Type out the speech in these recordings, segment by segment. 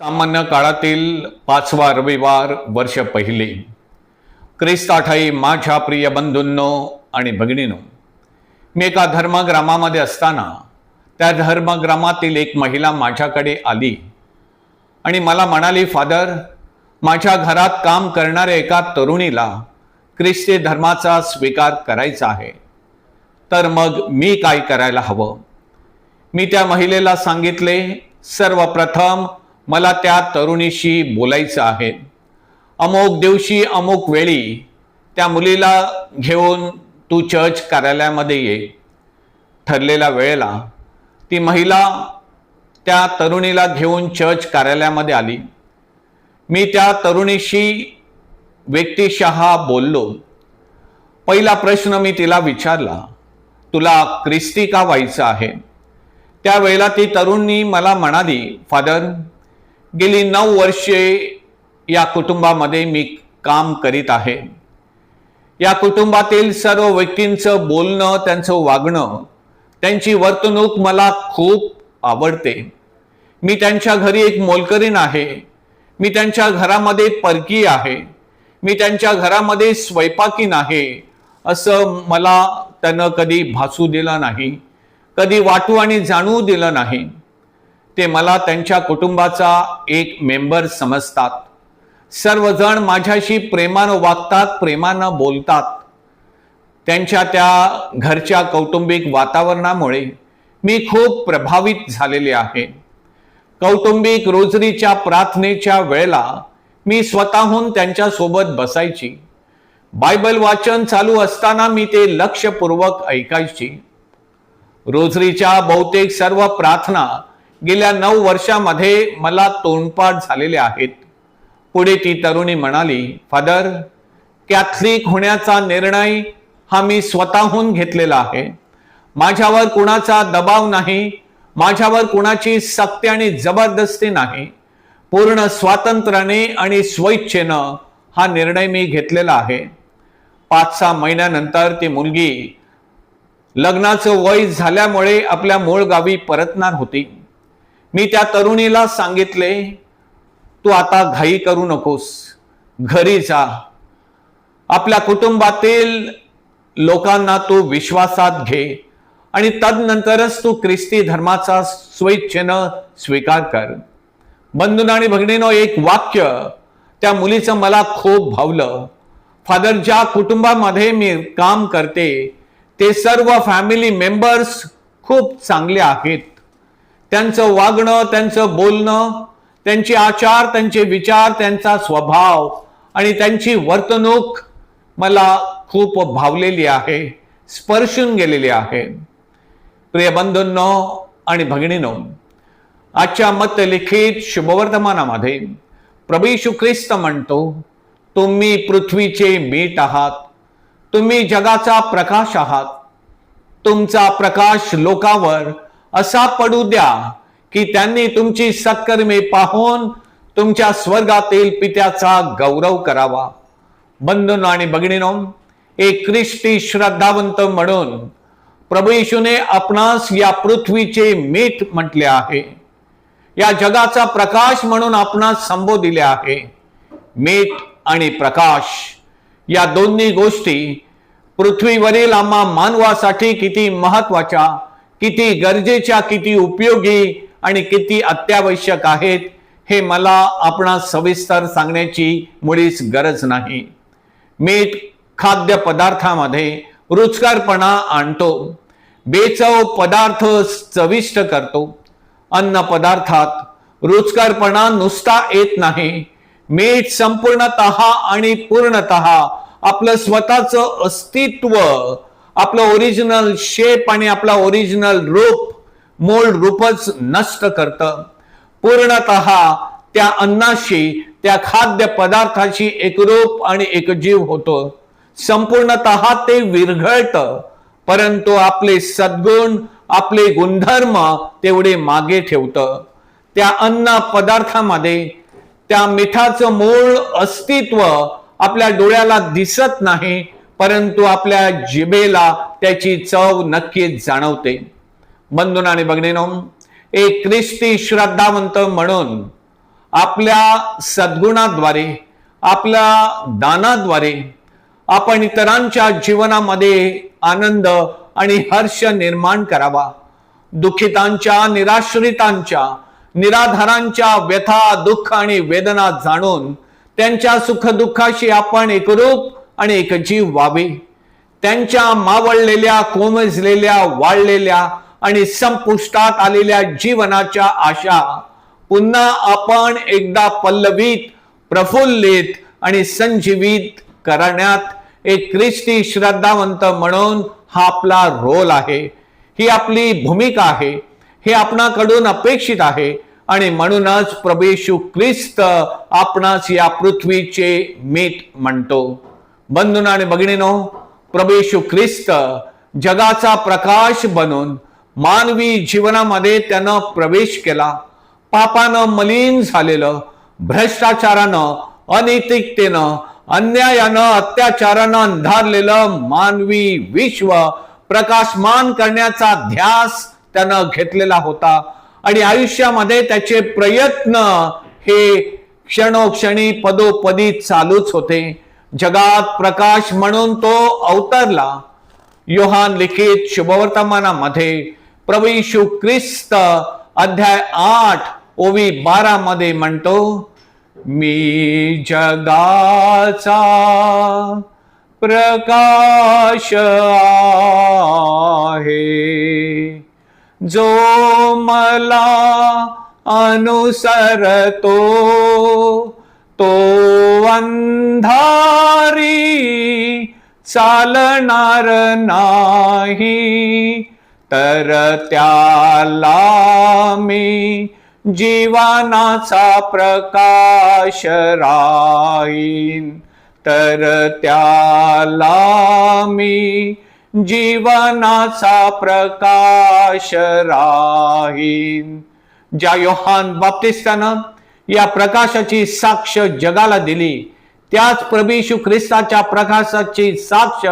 सामान्य काळातील पाचवा रविवार वर्ष पहिले. ख्रिस्ताठाई माझ्या प्रिय बंधूंनो आणि भगिनीनो मी एका धर्मग्रामामध्ये असताना त्या धर्मग्रामातील एक महिला माझ्याकडे आली आणि मला म्हणाली फादर माझ्या घरात काम करणाऱ्या एका तरुणीला ख्रिस्ती धर्माचा स्वीकार करायचा आहे. तर मग मी काय करायला हवं? मी त्या महिलेला सांगितले सर्वप्रथम मला त्या तरुणीशी बोलायचं आहे. अमुक दिवशी अमुक वेळी त्या मुलीला घेऊन तू चर्च कार्यालयामध्ये ये. ठरलेल्या वेळेला ती महिला त्या तरुणीला घेऊन चर्च कार्यालयामध्ये आली. मी त्या तरुणीशी व्यक्तिशः बोललो. पहिला प्रश्न मी तिला विचारला तुला ख्रिस्ती का व्हायचं आहे? त्यावेळेला ती तरुणी मला म्हणाली फादर गेली नऊ वर्षे या कुटुंबामध्ये मी काम करीत आहे. या कुटुंबातील सर्व व्यक्तींचं बोलणं त्यांचं वागणं त्यांची वर्तणूक मला खूप आवडते. मी त्यांच्या घरी एक मोलकरीण आहे. मी त्यांच्या घरामध्ये परकी आहे. मी त्यांच्या घरामध्ये स्वयंपाकीन आहे. असं मला त्यानं कधी भासू दिलं नाही. कधी वाटू आणि जाणवू दिलं नाही. ते मला त्यांच्या कुटुंबाचा एक मेंबर समजतात. सर्वजण माझ्याशी प्रेमानं वागतात प्रेमानं बोलतात. त्यांच्या त्या घरच्या कौटुंबिक वातावरणामुळे मी खूप प्रभावित झालेले आहे. कौटुंबिक रोजरीच्या प्रार्थनेच्या वेळेला मी स्वतःहून त्यांच्यासोबत बसायची. बायबल वाचन चालू असताना मी ते लक्षपूर्वक ऐकायची. रोजरीच्या बहुतेक सर्व प्रार्थना गेल्या नऊ वर्षामध्ये मला तोंडपाठ झालेले आहेत. पुढे ती तरुणी म्हणाली फादर कॅथलिक होण्याचा निर्णय हा मी स्वतःहून घेतलेला आहे. माझ्यावर कुणाचा दबाव नाही माझ्यावर कुणाची सक्ती आणि जबरदस्ती नाही. पूर्ण स्वातंत्र्याने आणि स्वेच्छेनं हा निर्णय मी घेतलेला आहे. पाच सहा महिन्यानंतर ती मुलगी लग्नाचं वय झाल्यामुळे आपल्या मूळ गावी परतणार होती. मी त्या तरुणीला सांगितले तू आता घाई करू नकोस घरी जा. आपल्या कुटुंबातील लोकांना तू विश्वासात घे आणि तदनंतरच तू ख्रिस्ती धर्माचा स्वेच्छेनं स्वीकार कर. बंधून आणि भगिनीनो एक वाक्य त्या मुलीचं मला खूप भावलं. फादर ज्या कुटुंबामध्ये मी काम करते ते सर्व फॅमिली मेंबर्स खूप चांगले आहेत. त्यांचं वागणं त्यांचं बोलणं त्यांचे आचार त्यांचे विचार त्यांचा स्वभाव आणि त्यांची वर्तणूक मला खूप भावलेली आहे स्पर्शून गेलेली आहे. प्रिय बंधूंनो आणि भगिनीनो आजच्या मतलिखित शुभवर्तमानामध्ये प्रभू ख्रिस्त म्हणतो तुम्ही पृथ्वीचे मीठ आहात तुम्ही जगाचा प्रकाश आहात तुमचा प्रकाश लोकावर असा पडू द्या की त्यांनी तुमची सत्कर्मे पाहून तुमच्या स्वर्गातील पित्याचा गौरव करावा. बंधून आणि भगिनीनो एक ख्रिस्ती श्रद्धावंत म्हणून प्रभू येशूने आपणास या पृथ्वीचे मीठ म्हटले आहे. या जगाचा प्रकाश म्हणून आपणास संबोधिले आहे. मीठ आणि प्रकाश या दोन्ही गोष्टी पृथ्वीवरील आम्हा मानवासाठी किती महत्त्वाच्या किती गरजेच्या किती उपयोगी आणि किती अत्यावश्यक आहेत हे मला आपणास सविस्तर सांगण्याची मुळीच गरज नाही. मीठ खाद्यपदार्थामध्ये रुचकारपणा आणतो बेचव पदार्थ चविष्ट करतो अन्न पदार्थात रुचकारपणा नुसता येत नाही मीठ संपूर्णत आणि पूर्णत आपलं स्वतःचं अस्तित्व आपलं ओरिजिनल शेप आणि आपला ओरिजिनल रूप मूळ रूपच नष्ट करतं. पूर्णत त्या अन्नाशी त्या खाद्य पदार्थाशी एकरूप आणि एकजीव होतो. संपूर्णत ते विरघळत. परंतु आपले सद्गुण आपले गुणधर्म तेवढे मागे ठेवतं. त्या अन्न पदार्थामध्ये त्या मिठाचं मूळ अस्तित्व आपल्या डोळ्याला दिसत नाही परंतु आपल्या जिभेला त्याची चव नक्कीच जाणवते. बंधून आणि बघणेनो एक ख्रिस्ती श्रद्धावंत म्हणून आपल्या सद्गुणाद्वारे आपल्या दानाद्वारे आपण इतरांच्या जीवनामध्ये आनंद आणि हर्ष निर्माण करावा. दुःखितांच्या निराश्रितांच्या निराधारांच्या व्यथा दुःख आणि वेदना जाणून त्यांच्या सुखदुःखाशी आपण एकरूप आणि एकजीव व्हावे. त्यांच्या मावळलेल्या कोमजलेल्या वाळलेल्या आणि संपुष्टात आलेल्या जीवनाच्या आशा पुन्हा आपण एकदा पल्लवित प्रफुल्लित आणि संजीवित करण्यात एक ख्रिस्ती श्रद्धावंत म्हणून हा आपला रोल आहे. ही आपली भूमिका आहे. हे आपणाकडून अपेक्षित आहे आणि म्हणूनच प्रभेशू ख्रिस्त आपणास या पृथ्वीचे मीठ म्हणतो. बंधून आणि भगिनीनो प्रभेशू ख्रिस्त जगाचा प्रकाश बनून मानवी जीवनामध्ये त्यानं प्रवेश केला. पापानं मलिन झालेलं भ्रष्टाचारानं अनैतिकतेनं अन्यायानं अत्याचारानं अंधारलेलं मानवी विश्व प्रकाशमान करण्याचा ध्यास त्यानं घेतलेला होता. आणि आयुष्यामध्ये त्याचे प्रयत्न हे क्षणोक्षणी पदोपदी चालूच होते. जगात प्रकाश म्हणून तो अवतरला. योहान लिखित शुभवर्तमानामध्ये प्रभू ख्रिस्त अध्याय आठ ओवी बारा मध्ये म्हणतो मी जगाचा प्रकाश आहे. जो मला अनुसरतो तो अंधारी चालणार नाही. तर त्याला मी जीवनाचा प्रकाश राहीन. तर त्याला मी जीवनाचा प्रकाश राहीन. ज्या योहान बाप्तिस्तानं. या प्रकाशाची साक्ष जगाला दिली. त्याच प्रभू ख्रिस्ताच्या प्रकाशाची साक्ष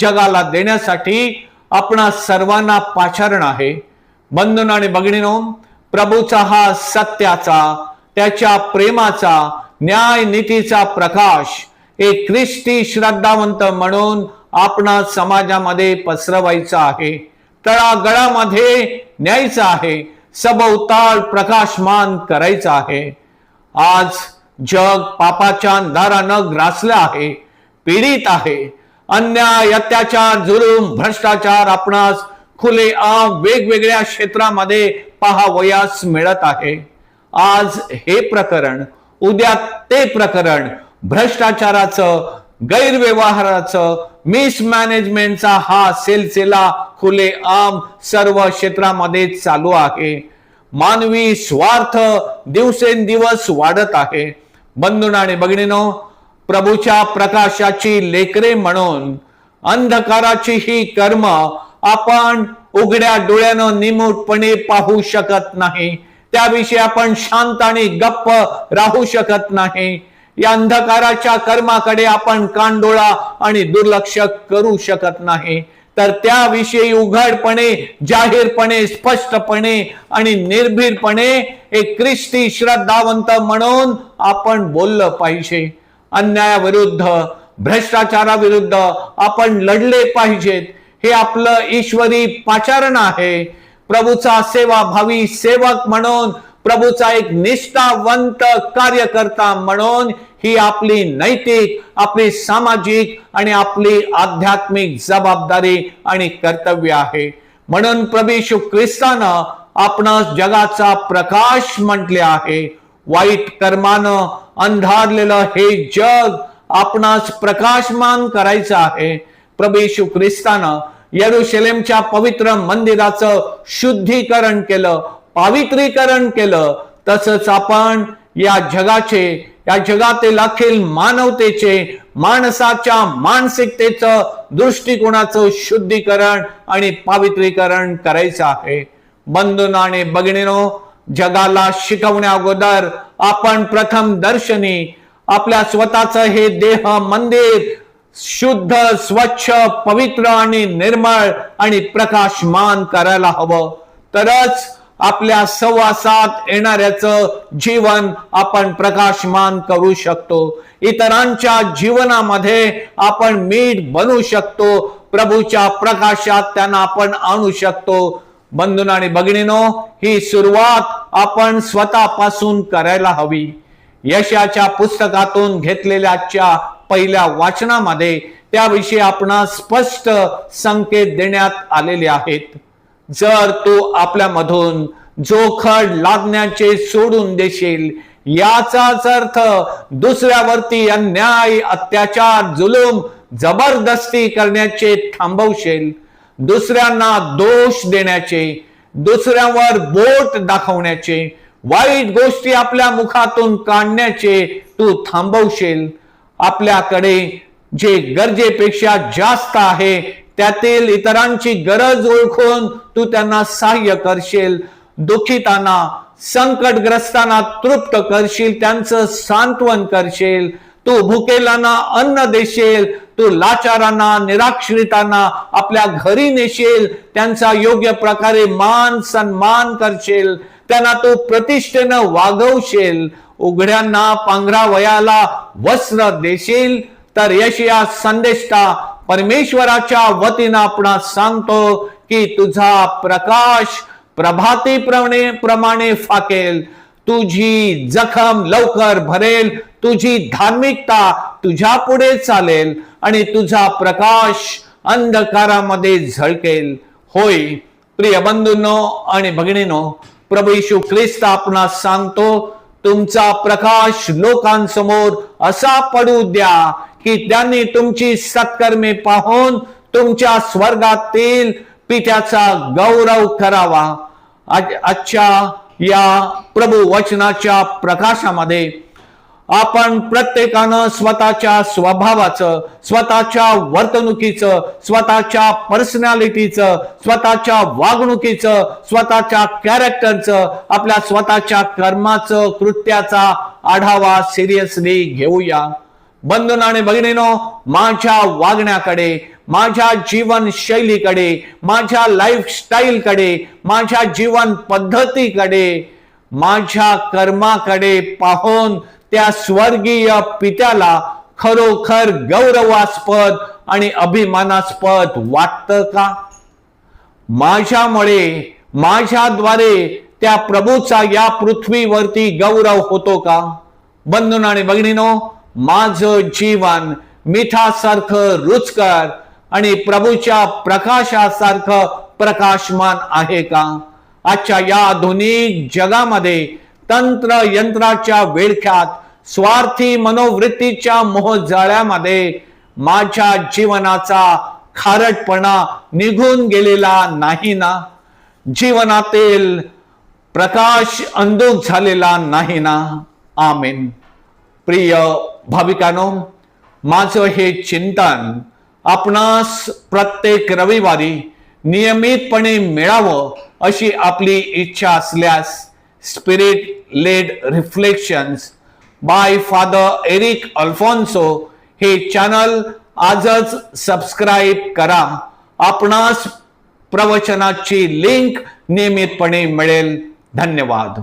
जगाला देण्यासाठी आपणा सर्वांना पाचारण आहे. बंधन आणि बघणीनो प्रभूचा हा सत्याचा त्याच्या प्रेमाचा न्याय नीतीचा प्रकाश एक ख्रिस्ती श्रद्धावंत म्हणून आपणा समाजामध्ये पसरवायचा आहे. तळागळामध्ये न्यायचा आहे. सभोवताल प्रकाशमान करायचा आहे. आज जग पापाच्या अंधारानं ग्रासलं आहे पीडित आहे. अन्याय अत्याचार जुलूम भ्रष्टाचार आपणास खुले आम वेगवेगळ्या क्षेत्रामध्ये पाहावयास मिळत आहे. आज हे प्रकरण उद्या ते प्रकरण भ्रष्टाचाराचं गैरव्यवहाराचं मिसमॅनेजमेंटचा हा सिलसिला खुले आम सर्व क्षेत्रामध्ये चालू आहे. मानवी स्वार्थ दिवसेंदिवस वाढत आहे. बंधून आणि बघिणीनो प्रभूच्या प्रकाशाची लेकरे म्हणून अंधकाराची ही कर्म आपण उघड्या डोळ्यानं निमूटपणे पाहू शकत नाही. त्याविषयी आपण शांत आणि गप्प राहू शकत नाही. या अंधकाराच्या कर्माकडे आपण कानडोळा आणि दुर्लक्ष करू शकत नाही. तर त्याविषयी उघडपणे जाहीरपणे स्पष्टपणे आणि निर्भीडपणे एक ख्रिस्ती श्रद्धावंत म्हणून आपण बोललं पाहिजे. अन्यायाविरुद्ध भ्रष्टाचाराविरुद्ध आपण लढले पाहिजेत. हे आपलं ईश्वरी पाचारण आहे. प्रभूचा सेवा भावी सेवक म्हणून प्रभूचा एक निष्ठावंत कार्यकर्ता म्हणून ही आपली नैतिक आपली सामाजिक आणि आपली आध्यात्मिक जबाबदारी आणि कर्तव्य आहे. म्हणून प्रभू ख्रिस्तानं आपणास जगाचा प्रकाश म्हटले आहे. वाईट कर्मानं अंधारलेलं हे जग आपणास प्रकाशमान करायचं आहे. प्रभू ख्रिस्तानं यरुशलेमच्या पवित्र मंदिराचं शुद्धीकरण केलं. पावित्रीकरण केलं तसंच आपण या जगाचे या जगातील अखिल मानवतेचे माणसाच्या मानसिकतेचं दृष्टिकोनाचं शुद्धीकरण आणि पावित्रीकरण करायचं आहे. बंधून आणि भगिनीनो जगाला शिकवण्या अगोदर आपण प्रथम दर्शनी आपल्या स्वतःचं हे देह मंदिर शुद्ध स्वच्छ पवित्र आणि निर्मळ आणि प्रकाशमान करायला हवं. तरच आपल्या सहवासात येणाऱ्याचं जीवन आपण प्रकाशमान करू शकतो. इतरांच्या जीवनामध्ये आपण मीठ बनू शकतो. प्रभूच्या प्रकाशात त्यांना आपण आणू शकतो. बंधून आणि भगिनीनो ही सुरुवात आपण स्वतःपासून करायला हवी. यशाच्या पुस्तकातून घेतलेल्या आजच्या पहिल्या वाचनामध्ये त्याविषयी आपण स्पष्ट संकेत देण्यात आलेले आहेत. जर तू आपल्यामधून जोखड लागण्याचे सोडून देशील याचाच अर्थ दुसऱ्यावरती अन्याय अत्याचार जुलूम जबरदस्ती करण्याचे थांबवशील. दुसऱ्यांना दोष देण्याचे दुसऱ्यावर बोट दाखवण्याचे वाईट गोष्टी आपल्या मुखातून काढण्याचे तू थांबवशील. आपल्याकडे जे गरजेपेक्षा जास्त आहे त्यातील इतरांची गरज ओळखून तू त्यांना सहाय्य करशील. दुखितांना संकटग्रस्तांना तृप्त करशील त्यांचं सांत्वन करशील. तू भुकेलांना अन्न देशील तू लाचारांना निराक्षरितांना आपल्या घरी नेशील त्यांचा योग्य प्रकारे मान सन्मान करशील त्यांना तू प्रतिष्ठेनं वागवशील. उघड्यांना पांघरा वयाला वस्त्र देशील तर यशिया संदेष्टा परमेश्वराच्या वतीनं आपण सांगतो की तुझा प्रकाश प्रभाती प्रमाणे प्रमाणे फाकेल. तुझी जखम लवकर भरेल. तुझी धार्मिकता तुझ्या पुढे चालेल आणि तुझा प्रकाश अंधकारामध्ये झळकेल. होय प्रिय बंधूंनो आणि भगिनीनो प्रभू यशू ख्रिस्त आपणास सांगतो तुमचा प्रकाश लोकांसमोर असा पडू द्या की त्यांनी तुमची सत्कर्मे पाहून तुमच्या स्वर्गातील पित्याचा गौरव करावा. आजच्या या प्रभू वचनाच्या प्रकाशामध्ये आपण प्रत्येकानं स्वतःच्या स्वभावाचं स्वतःच्या वर्तणुकीचं स्वतःच्या पर्सनॅलिटीचं स्वतःच्या वागणुकीचं स्वतःच्या कॅरेक्टरचं आपल्या स्वतःच्या कर्माचं कृत्याचा आढावा सिरियसली घेऊया. बंधून आणि भगिनीनो माझ्या वागण्याकडे माझ्या जीवनशैलीकडे माझ्या लाईफस्टाईलकडे माझ्या जीवन पद्धतीकडे माझ्या कर्माकडे पाहून त्या स्वर्गीय पित्याला खरोखर गौरवास्पद आणि अभिमानास्पद वाटतं का माझ्यामुळे माझ्याद्वारे त्या प्रभूचा या पृथ्वीवरती गौरव होतो का बंधून आणि भगिनीनो माझं जीवन मिठासारखं रुचकर आणि प्रभूच्या प्रकाशासारखं प्रकाशमान आहे का? आजच्या या आधुनिक जगामध्ये तंत्र यंत्राच्या वेळख्यात स्वार्थी मनोवृत्तीच्या मोहजाळ्यामध्ये माझ्या जीवनाचा खारटपणा निघून गेलेला नाही ना? जीवनातील प्रकाश अंधुक झालेला नाही ना? आमेन. प्रिय भाविकानो माझं हे चिंतन आपणास प्रत्येक रविवारी नियमितपणे मिळावं अशी आपली इच्छा असल्यास spirit led reflections by father Eric Alfonso हे चॅनल आजच सबस्क्राईब करा. आपणास प्रवचनाची लिंक नियमितपणे मिळेल. धन्यवाद.